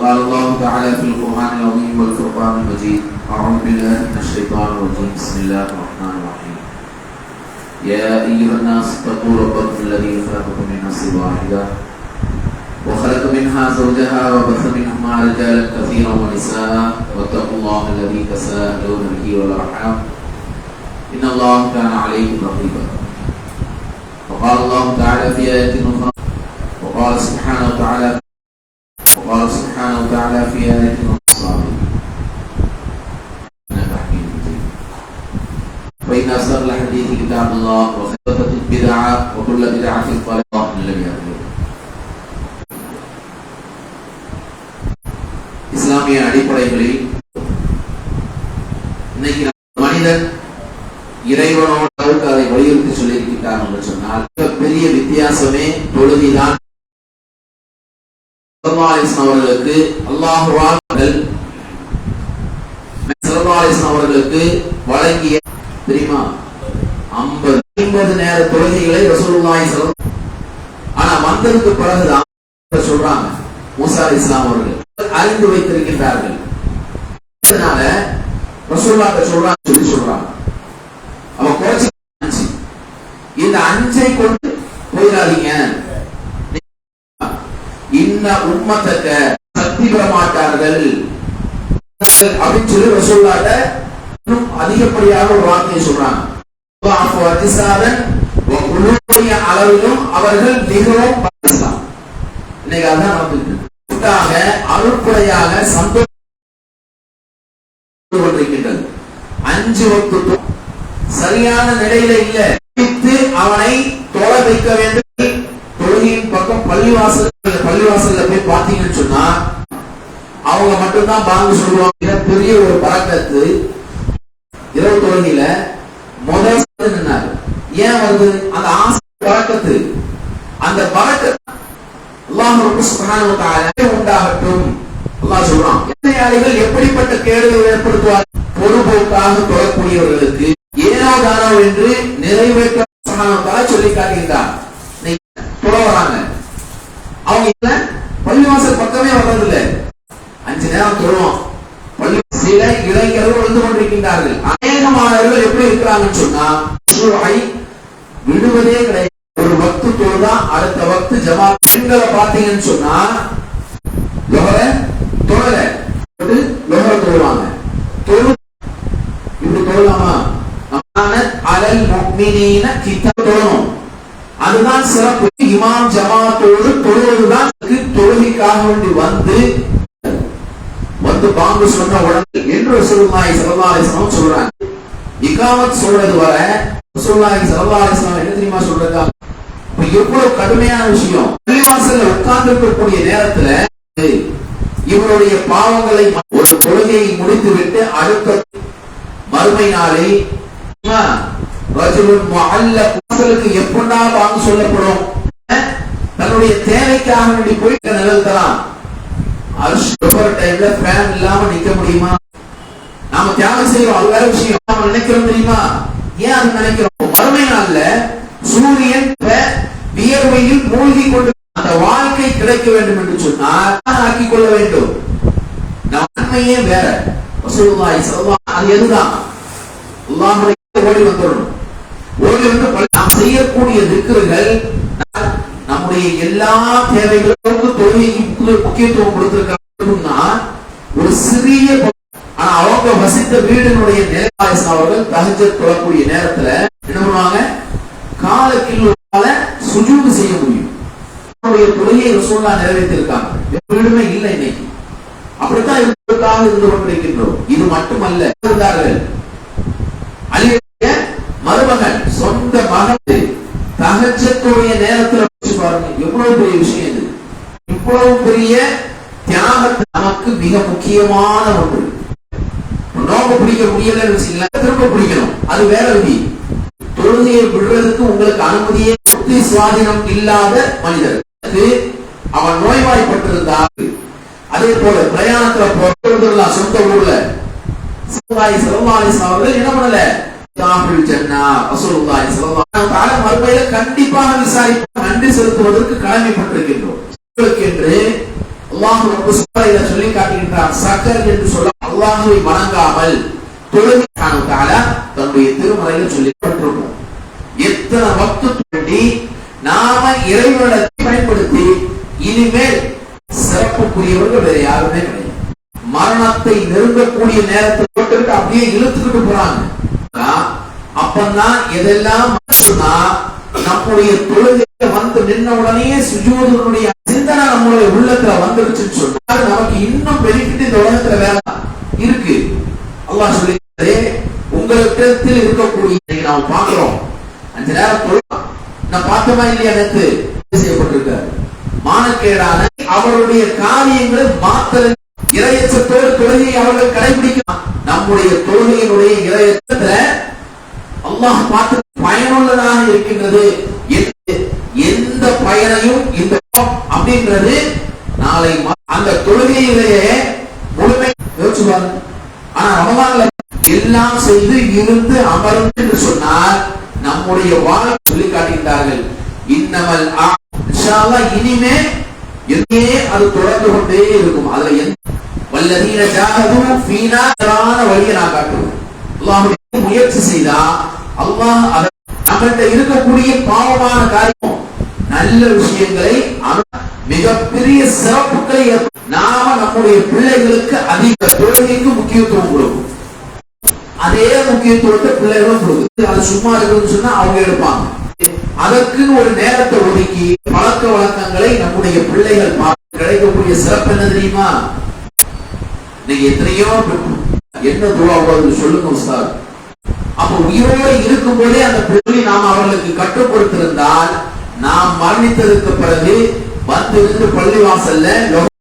قال الله تعالى في القرآن العظيم والفرقان المجيد أعوذ بالله من الشيطان الرجيم بسم الله الرحمن الرحيم. يا أيها الناس اتقوا ربكم الذي خلقكم من نفس واحدة وخلق منها زوجها وبث منهما رجالا كثيرا ونساء واتقوا الله الذي تساءلون به والأرحام. إن الله كان عليكم رقيبا. وقال الله تعالى في آية أخرى وقال سبحانه وتعالى الله وخيرة البدعة وكل بدعة ضلالة من لم يهدي இஸ்லாமிய அடிப்படைகளில் இன்னைக்கு நம்ம மனிதன் இறைவனோட அளவுக்கு அதை வலியுறுத்தி சொல்லியிருக்கிறார் என்று சொன்னால் பெரிய வித்தியாசமே தொழுதிதான் அவர்களுக்கு அல்லாஹுவார்கள் அவர்களுக்கு வழங்கிய தெரியுமா ஐம்பது ஐம்பது நேர தொழுகைகளை ரசூலுல்லாஹி ஆனா வந்ததுக்கு பிறகுதான் சொல்றாங்க மூசா இஸ்லாம் அவர்கள். அறிந்து வைத்திருக்கின்றார்கள். அதனால ரசூல்லாட்ட சொல்றாங்க சொல்லி சொல்றாங்க. அவன் குறைச்சி அஞ்சு இந்த அஞ்சை கொண்டு போயிடாதீங்க. இன்ன உண்மத்தக்க சக்தி பெற மாட்டார்கள். அப்படின்னு சொல்லி ரசூல்லாட்ட இன்னும் அதிகப்படியாக ஒரு வார்த்தையை சொல்றாங்க. அளவிலும் அவர்கள் மிகவும் இன்னைக்கு அதான் அருட்படையாக சந்தோஷம் அஞ்சு வகுப்பு சரியான நிலையில இல்ல. அவனை தொலை வைக்க வேண்டும். தொழுகையின் பக்கம் பள்ளிவாசல் பள்ளிவாசல்ல போய் பாத்தீங்கன்னு சொன்னா அவங்க மட்டும்தான் பாங்கு சொல்லுவாங்க. பெரிய ஒரு பழக்கத்து. இரவு தொழுகையில முதல் ஏன் வருது? அந்த ஆசை பறக்கத்து அந்த பறக்கத்து அல்லாஹ் ரொம்ப சுகான உண்டாகட்டும். அல்லாஹ் சொல்றான் எத்தனையாளிகள் எப்படிப்பட்ட கேடுகள் ஏற்படுத்துவார்? பொதுபோக்காக தொழக்கூடியவர்களுக்கு ஏனோ தானோ என்று நிறைவேற்ற சுகானத்தால சொல்லி காட்டுகின்றார் தொழ வராங்க. அவங்க இல்ல பள்ளிவாசல் பக்கமே வர்றதில்ல. அஞ்சு நேரம் தொழுவோம் பள்ளி சில இளைஞர்கள் வந்து கொண்டிருக்கின்றார்கள். அநேகமானவர்கள் எப்படி சொன்னா விடுவதே கிடையாது. ஒரு வக்து தொழுதா அடுத்த வக்து ஜமா பெண்களை பாத்தீங்கன்னு சொன்னா லொஹர தொழல. லொஹர தொழுவாங்க. தொழு இப்படி தொழலாமா? அலல் முக்மினீன கிட்ட தொழணும். அதுதான் சிறப்பு. இமாம் ஜமாத்தோடு தொழுவதுதான் தொழுகைக்காக வேண்டி வந்து வந்து பாங்கு சொன்ன உடனே என்று சொல்லுமாய் ஸல்லல்லாஹு சொல்றாங்க. இகாமத் சொல்றது வர ரசூலுல்லாஹி ஸல்லல்லாஹு அலைஹி வஸல்லம் என்ன தெரியுமா சொல்றாங்க எவ்வளவு கடுமையான விஷயம். பள்ளிவாசல்ல உட்கார்ந்து இருக்கக்கூடிய நேரத்துல இவருடைய பாவங்களை ஒரு தொழுகையை முடித்து விட்டு அடுத்த மறுமை நாளை எப்படா வாங்க சொல்லப்படும். தன்னுடைய தேவைக்காக வேண்டி போயிட்டு நிலத்தலாம் டைம்ல ஃபேன் இல்லாம நிக்க முடியுமா? நாம தியாகம் செய்யறோம் அது வேற விஷயம். தெரியுமா? ஏன் அது நினைக்கிறோம்? மறுமை நாள்ல சூரியன் வியர்வையில் மூழ்கி கொண்டு அந்த வாழ்க்கை கிடைக்க வேண்டும் என்று சொன்னால் ஆக்கிக் கொள்ள வேண்டும். நன்மையே வேற. அது எதுதான்? ஓடி வந்துடணும். ஓடி வந்து நாம் செய்யக்கூடிய திக்குகள் நம்முடைய எல்லா தேவைகளுக்கும் தொழிலுக்கு முக்கியத்துவம் கொடுத்திருக்காங்கன்னா ஒரு சிறிய ஆனா அவங்க வசித்த நம்முடைய நேராயசு அவர்கள் தகஜ தொழக்கூடிய நேரத்துல என்ன பண்ணுவாங்க? கால கிலோவால சுஜூடு செய்ய முடியும். அவருடைய தொழிலை ரசோல்லா நிறைவேற்றிருக்காங்க. வீடுமே இல்லை இன்னைக்கு. அப்படித்தான் இருப்பதற்காக இருந்து கொண்டிருக்கின்றோம். இது மட்டுமல்ல இருந்தார்கள். அலிய மருமகன் சொந்த மகன் தகச்சத்துடைய நேரத்தில் பாருங்க. எவ்வளவு பெரிய விஷயம் இது. இவ்வளவு பெரிய தியாகம் நமக்கு மிக முக்கியமான ஒன்று. குடிக்க முடியலன்னு வச்சுக்கலாம் திரும்ப குடிக்கணும். அது வேற விதி. தொழுகையை விடுறதுக்கு உங்களுக்கு அனுமதியே புத்தி சுவாதீனம் இல்லாத மனிதர். அவன் நோய்வாய்ப்பட்டிருந்தார் அதே போல பிரயாணத்துல போறதுலாம் சொந்த ஊர்ல. சிவகாய் சிவமாலி அவர்கள் என்ன பண்ணல? தாமிழ் ஜன்னா ரசூலுல்லாஹி ஸல்லல்லாஹு அலைஹி மறுமையில கண்டிப்பாக விசாரிப்போம். நன்றி செலுத்துவதற்கு கடமைப்பட்டிருக்கின்றோம். உங்களுக்கு என்று அல்லாஹ் ரப்பு சுப்ஹானஹு சொல்லி காட்டுகின்றான். சக்கர் என்று சொல்ல அல்லாஹுவை வணங்காமல் தொழுகைக்கான தன்னுடைய திருமறையில் சொல்லப்பட்டிருக்கும் எத்தனை வக்து வேண்டி நாம இறைவனத்தை பயன்படுத்தி இனிமேல் சிறப்புக்குரியவர்கள் வேற யாருமே கிடையாது. மரணத்தை நெருங்கக்கூடிய நேரத்தை போட்டுக்கிட்டு அப்படியே இழுத்துக்கிட்டு போறாங்க. அப்பந்தான் எதெல்லாம் நம்முடைய தொழுகை வந்து நின்ன உடனே சுஜூதனுடைய சிந்தனை நம்மளுடைய உள்ளத்துல வந்துருச்சுன்னு சொன்னா நமக்கு இன்னும் பெனிஃபிட் இந்த உலகத்துல வேலை இருக்கு. அல்லாஹ் சொல்லி நாம் பார்க்கிறோம். அஞ்சு நேரம் தொழுலாம் நான் பார்த்தோமா இல்லையா நேற்று செய்யப்பட்டிருக்காரு. மானக்கேடான அவருடைய காரியங்களை மாத்தல் இரையச்சத்தோடு தொழுகையை அவர்கள் கடைபிடிக்கலாம். நம்முடைய தொழுகையினுடைய இரையச்சத்துல அல்லாஹ் பார்த்து பயனுள்ளதாக இருக்கின்றது. எந்த- பயனையும் இந்த அப்படின்றது நாளை அந்த தொழுகையிலேயே முழுமை யோசிச்சு பாருங்க. ஆனா ரமவான்ல எல்லாம் செய்து இருந்து அமர்ந்து நம்முடைய வாழ்க்கை சொல்லி காட்டுகின்றார்கள் இன்னமல் ஆ- இனிமே எங்கே அது தொடர்ந்து கொண்டே இருக்கும். அதுல எந்த வல்லதீன ஜாகதும் வீணாதரான வழியை நான் காட்டுவேன் அல்லாஹ் முயற்சி செய்தா அல்லாஹ் அதை இருக்கக்கூடிய பாவமான காரியம் நல்ல விஷயங்களை மிகப்பெரிய சிறப்புகளை நாம நம்முடைய பிள்ளைகளுக்கு அதிக தொழுகைக்கு முக்கியத்துவம் கொடுக்கும். முக்கியத்துவத்தை பிள்ளைகளும் கொடுக்குது. அது சும்மா இருக்குன்னு சொன்னா அவங்க எடுப்பாங்க. அதற்குன்னு ஒரு நேரத்தை ஒதுக்கி பழக்க வழக்கங்களை நம்முடைய பிள்ளைகள் கிடைக்கக்கூடிய சிறப்பு என்ன தெரியுமா? நீங்க எத்தனையோ என்ன துவா வருது சொல்லுங்க உஸ்தாத். அப்ப உயிரோடு இருக்கும் போதே அந்த பொருளை நாம் அவர்களுக்கு கட்டுப்படுத்திருந்தால் கொடுத்திருந்தால் நாம் மரணித்ததற்கு பிறகு வந்து இருந்து பள்ளிவாசல்ல